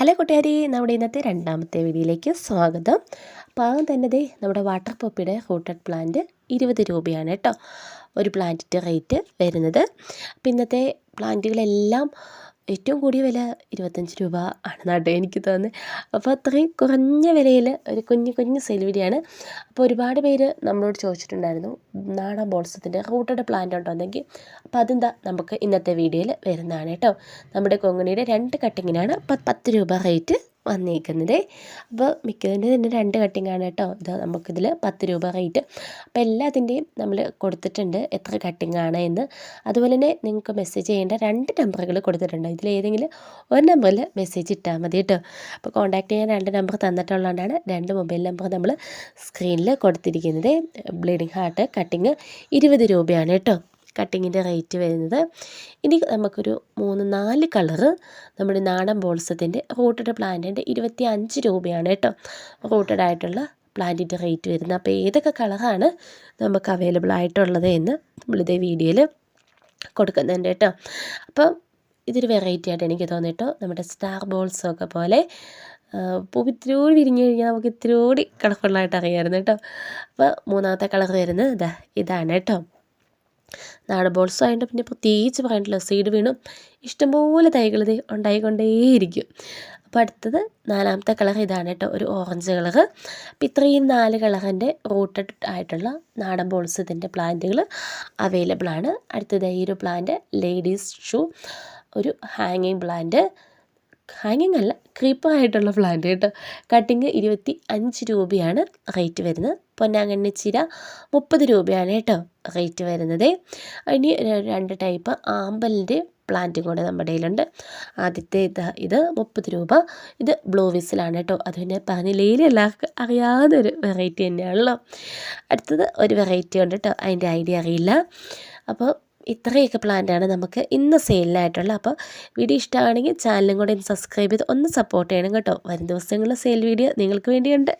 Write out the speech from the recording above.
Hello കൂട്ടുകാരി നമ്മുടെ ഇന്നത്തെ രണ്ടാമത്തെ വീഡിയോയിലേക്ക് സ്വാഗതം. പാകം തന്നത് നമ്മുടെ വാട്ടർ പോപ്പിയുടെ റൂട്ടഡ് പ്ലാന്റ് ഇരുപത് രൂപയാണ് കേട്ടോ ഒരു പ്ലാന്റിന്റെ റേറ്റ് വരുന്നത്. അപ്പോൾ ഇന്നത്തെ പ്ലാന്റുകളെല്ലാം ഏറ്റവും കൂടിയ വില ഇരുപത്തഞ്ച് രൂപ ആണ് ആണെന്നാട്ടോ എനിക്ക് തോന്നുന്നത്. അപ്പോൾ അത്രയും കുറഞ്ഞ വിലയിൽ ഒരു കുഞ്ഞു കുഞ്ഞു സെലിവിടിയാണ് അപ്പോൾ ഒരുപാട് പേര് നമ്മളോട് ചോദിച്ചിട്ടുണ്ടായിരുന്നു നാടൻ ബോൾസത്തിന്റെ റൂട്ടഡ് പ്ലാന്റ് ഉണ്ടോ? എന്നെങ്കിൽ. അപ്പോൾ അതെന്താ? നമുക്ക് ഇന്നത്തെ വീഡിയോയിൽ വരുന്നതാണ് കേട്ടോ. നമ്മുടെ കൊങ്ങണിയുടെ രണ്ട് കട്ടിങ്ങിനാണ് പത്ത് രൂപ റേറ്റ് വന്നിരിക്കുന്നത് അപ്പോൾ മിക്കതിന്റെ തന്നെ രണ്ട് കട്ടിങ്ങാണ് കേട്ടോ. ഇത് നമുക്കിതിൽ പത്ത് രൂപ റേറ്റ് അപ്പോൾ എല്ലാത്തിന്റെയും നമ്മൾ കൊടുത്തിട്ടുണ്ട് എത്ര കട്ടിങ്ങാണ് എന്ന്. അതുപോലെ തന്നെ നിങ്ങൾക്ക് മെസ്സേജ് ചെയ്യേണ്ട രണ്ട് നമ്പറുകൾ കൊടുത്തിട്ടുണ്ട്. ഇതിൽ ഏതെങ്കിലും ഒരു നമ്പറിൽ മെസ്സേജ് ഇട്ടാൽ മതി കേട്ടോ. അപ്പോൾ കോൺടാക്റ്റ് ചെയ്യാൻ രണ്ട് നമ്പർ തന്നിട്ടുള്ളതുകൊണ്ടാണ് രണ്ട് മൊബൈൽ നമ്പർ നമ്മൾ സ്ക്രീനിൽ കൊടുത്തിരിക്കുന്നത്. ബ്ലീഡിങ് ഹാർട്ട് കട്ടിങ് ഇരുപത് രൂപയാണ് കേട്ടോ. കട്ടിങ്ങിന്റെ റേറ്റ് വരുന്നത്. ഇനി നമുക്കൊരു മൂന്ന് നാല് കളറ് നമ്മുടെ നാടൻ ബോൾസത്തിന്റെ റൂട്ടഡ് പ്ലാന്റിന്റെ ഇരുപത്തി അഞ്ച് രൂപയാണ് കേട്ടോ. റൂട്ടഡ് ആയിട്ടുള്ള പ്ലാന്റിന്റെ റേറ്റ് വരുന്നത്. അപ്പോൾ ഏതൊക്കെ കളറാണ് നമുക്ക് അവൈലബിൾ ആയിട്ടുള്ളത് എന്ന് നമ്മളിതേ വീഡിയോയിൽ കൊടുക്കുന്നുണ്ട് കേട്ടോ. അപ്പം ഇതൊരു വെറൈറ്റി ആയിട്ട് എനിക്ക് തോന്നിയിട്ടോ നമ്മുടെ സ്റ്റാർ ബോൾസൊക്കെ പോലെ പൂ ഇത്തിരി വിരിഞ്ഞു കഴിഞ്ഞാൽ നമുക്ക് ഇത്തിരി കളർഫുള്ളായിട്ട് അറിയാമായിരുന്നു കേട്ടോ. അപ്പോൾ മൂന്നാമത്തെ കളർ വരുന്നത് ഇതാ ഇതാണ് കേട്ടോ. നാടൻ ബോൾസ് ആയതുകൊണ്ട് പിന്നെ പ്രത്യേകിച്ച് പറയാനുള്ള സീഡ് വീണും. ഇഷ്ടംപോലെ തൈകൾ ഇത് ഉണ്ടായിക്കൊണ്ടേയിരിക്കും. അപ്പോൾ അടുത്തത് നാലാമത്തെ കളർ ഇതാണ് കേട്ടോ. ഒരു ഓറഞ്ച് കളർ അപ്പോൾ ഇത്രയും നാല് കളറിന്റെ റൂട്ടഡ് ആയിട്ടുള്ള നാടൻ ബോൾസ് ഇതിന്റെ പ്ലാന്റുകൾ അവൈലബിൾ ആണ്. അടുത്തത് ഈ ഒരു പ്ലാന്റ് ലേഡീസ് ഷൂ ഒരു ഹാങ്ങിങ് പ്ലാന്റ് ഹാങ്ങിങ് അല്ല ക്രീപ്പർ ആയിട്ടുള്ള പ്ലാന്റ് കേട്ടോ. കട്ടിങ് ഇരുപത്തി അഞ്ച് രൂപയാണ് റേറ്റ് വരുന്നത്. പൊന്നാങ്കണ്ണി ചിര മുപ്പത് രൂപയാണ് കേട്ടോ റേറ്റ് വരുന്നത്. ഇനി രണ്ട് ടൈപ്പ് ആമ്പലിന്റെ പ്ലാന്റും കൂടെ നമ്മുടെ കയ്യിലുണ്ട്. ആദ്യത്തെ ഇത് ഇത് മുപ്പത് രൂപ. ഇത് ബ്ലൂ വിസിലാണ് കേട്ടോ. അത് പിന്നെ പനിലയിൽ എല്ലാവർക്കും അറിയാവുന്നൊരു വെറൈറ്റി തന്നെയാണല്ലോ. അടുത്തത് ഒരു വെറൈറ്റി ഉണ്ട് കേട്ടോ. അതിന്റെ ഐഡിയ അറിയില്ല. അപ്പോൾ ഇത്രയൊക്കെ പ്ലാന്റാണ് നമുക്ക് ഇന്ന് സെയിലിനായിട്ടുള്ള അപ്പോൾ വീഡിയോ ഇഷ്ടമാണെങ്കിൽ ചാനലും കൂടെ സബ്സ്ക്രൈബ് ചെയ്ത് ഒന്ന് സപ്പോർട്ട് ചെയ്യണം കേട്ടോ. വരും ദിവസങ്ങളിൽ സെയിൽ വീഡിയോ നിങ്ങൾക്ക് വേണ്ടിയുണ്ട്.